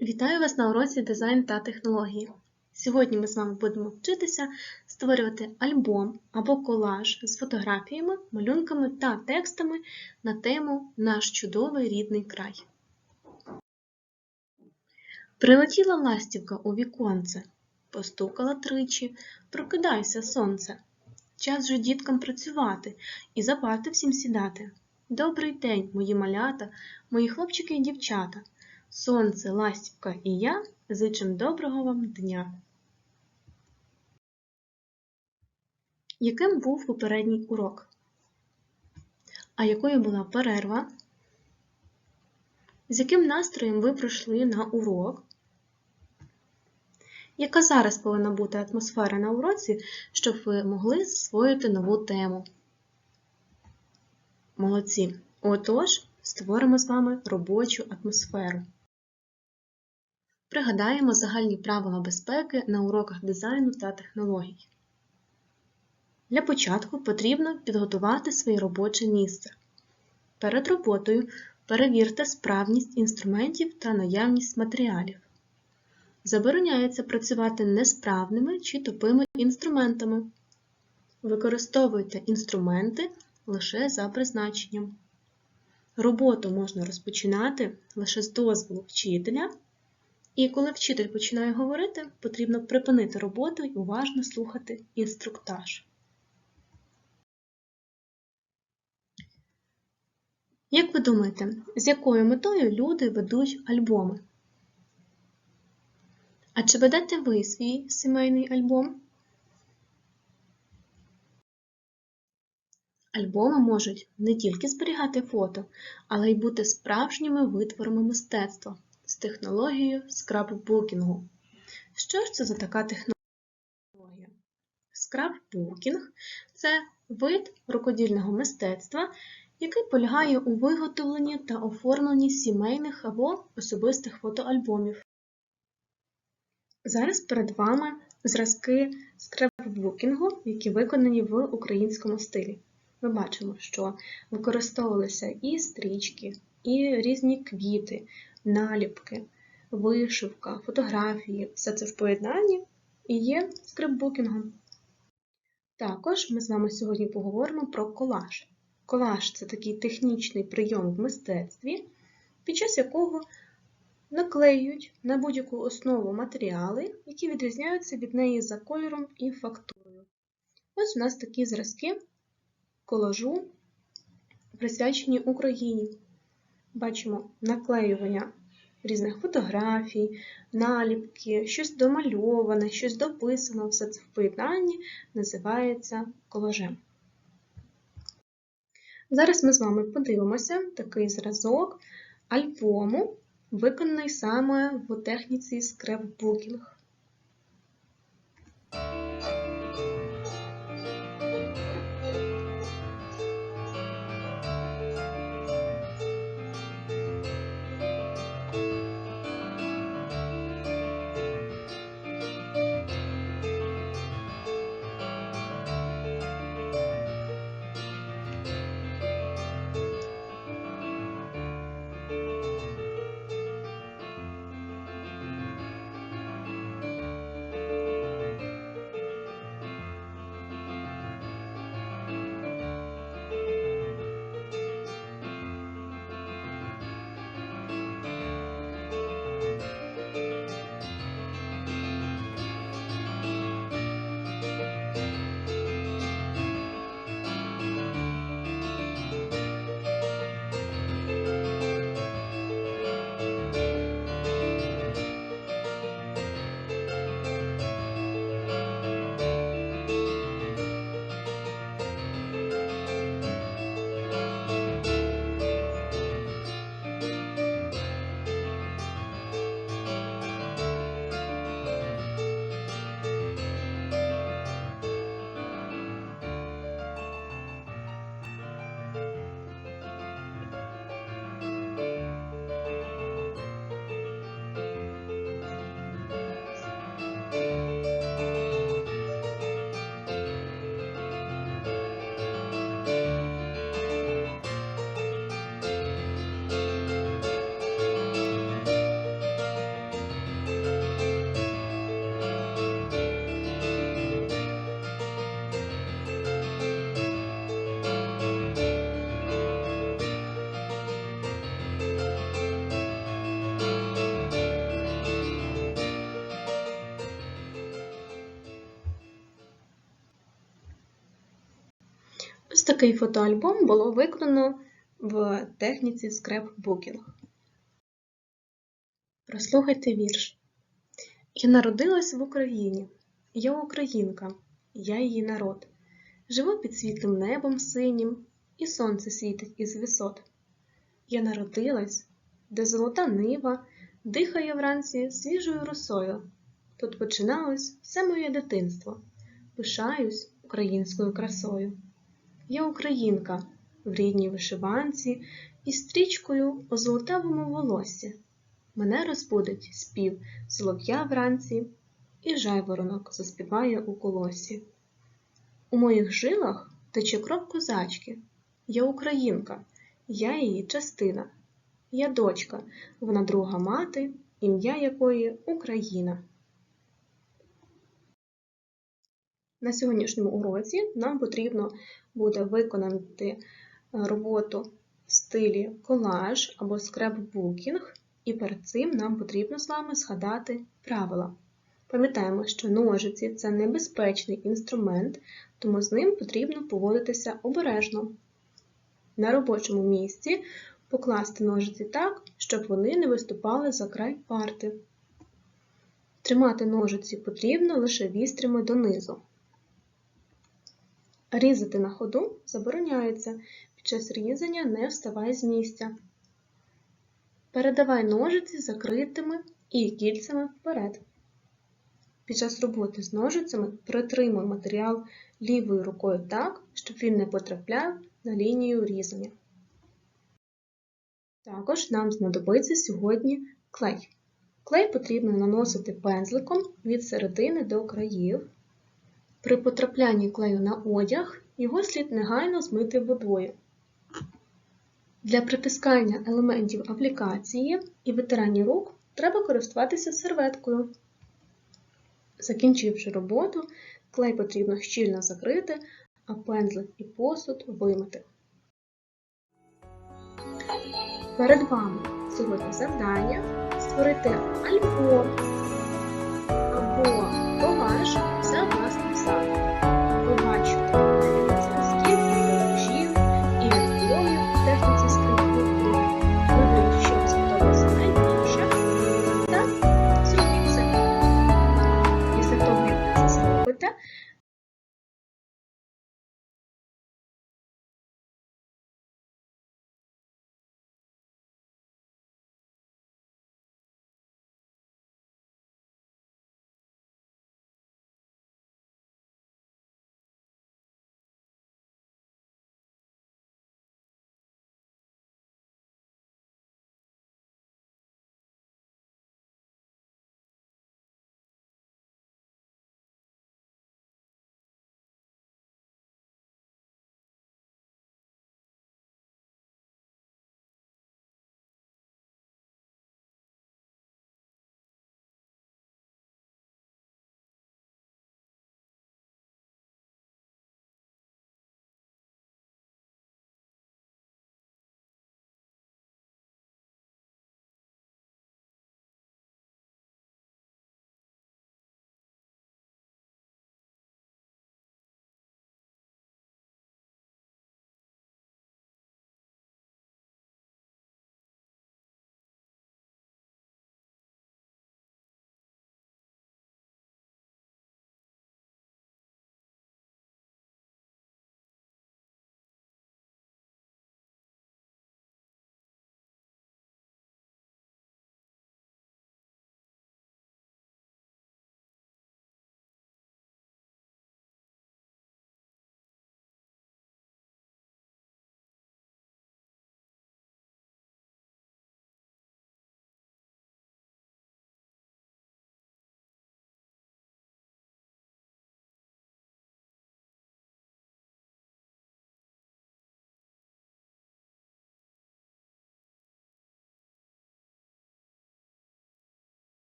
Вітаю вас на уроці дизайн та технології. Сьогодні ми з вами будемо вчитися створювати альбом або колаж з фотографіями, малюнками та текстами на тему Наш чудовий рідний край. Прилетіла ластівка у віконце, постукала тричі, прокидайся, сонце. Час же діткам працювати і за парти всім сідати. Добрий день, мої малята, мої хлопчики і дівчата. Сонце, ластівка і я зичим доброго вам дня. Яким був попередній урок? А якою була перерва? З яким настроєм ви прийшли на урок? Яка зараз повинна бути атмосфера на уроці, щоб ви могли засвоїти нову тему? Молодці! Отож, створимо з вами робочу атмосферу. Пригадаємо загальні правила безпеки на уроках дизайну та технологій. Для початку потрібно підготувати своє робоче місце. Перед роботою перевірте справність інструментів та наявність матеріалів. Забороняється працювати несправними чи тупими інструментами. Використовуйте інструменти лише за призначенням. Роботу можна розпочинати лише з дозволу вчителя. І коли вчитель починає говорити, потрібно припинити роботу і уважно слухати інструктаж. Як ви думаєте, з якою метою люди ведуть альбоми? А чи ведете ви свій сімейний альбом? Альбоми можуть не тільки зберігати фото, але й бути справжніми витворами мистецтва з технологією скраббукінгу. Що ж це за така технологія? Скраббукінг це вид рукодільного мистецтва, який полягає у виготовленні та оформленні сімейних або особистих фотоальбомів. Зараз перед вами зразки скраббукінгу, які виконані в українському стилі. Ми бачимо, що використовувалися і стрічки, і різні квіти, наліпки, вишивка, фотографії, все це в поєднанні і є скрипбукінгом. Також ми з вами сьогодні поговоримо про колаж. Колаж це такий технічний прийом в мистецтві, під час якого наклеюють на будь-яку основу матеріали, які відрізняються від неї за кольором і фактурою. Ось у нас такі зразки колажу, присвячені Україні. Бачимо наклеювання різних фотографій, наліпки, щось домальоване, щось дописано, все це в поєднанні називається колажем. Зараз ми з вами подивимося такий зразок альбому, виконаний саме в техніці скрепбукінг. Такий фотоальбом було виконано в техніці скрапбукінг. Прослухайте вірш. Я народилась в Україні. Я українка, я її народ. Живу під світлим небом синім, і сонце світить із висот. Я народилась, де золота нива дихає вранці свіжою росою. Тут починалось все моє дитинство. Пишаюсь українською красою. Я українка в рідній вишиванці і стрічкою у золотавому волоссі. Мене розбудить спів солов'я вранці, і жайворонок заспіває у колосі. У моїх жилах тече кров козачки. Я українка, я її частина. Я дочка, вона друга мати, ім'я якої Україна. На сьогоднішньому уроці нам потрібно буде виконати е, роботу в стилі колаж або скрапбукінг, і перед цим нам потрібно з вами згадати правила. Пам'ятаємо, що ножиці це небезпечний інструмент, тому з ним потрібно поводитися обережно. На робочому місці покласти ножиці так, щоб вони не виступали за край парти. Тримати ножиці потрібно лише вістрями донизу. Різати на ходу забороняється. Під час різання не вставай з місця. Передавай ножиці закритими і кільцями вперед. Під час роботи з ножицями притримуй матеріал лівою рукою так, щоб він не потрапляв на лінію різання. Також нам знадобиться сьогодні клей. Клей потрібно наносити пензликом від середини до країв. При потраплянні клею на одяг його слід негайно змити водою. Для притискання елементів аплікації і витирання рук треба користуватися серветкою. Закінчивши роботу, клей потрібно щільно закрити, а пензлик і посуд вимити. Перед вами сьогодні завдання створити альбом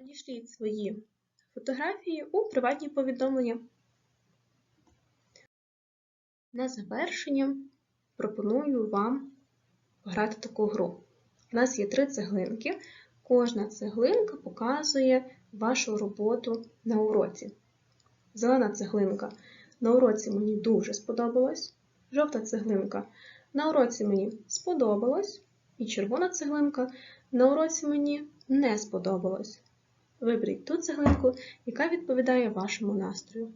Надішліть свої фотографії у приватні повідомлення. На завершення пропоную вам грати таку гру. У нас є три цеглинки. Кожна цеглинка показує вашу роботу на уроці. Зелена цеглинка на уроці мені дуже сподобалось. Жовта цеглинка на уроці мені сподобалось. І червона цеглинка на уроці мені не сподобалось. Виберіть ту цеглинку, яка відповідає вашому настрою.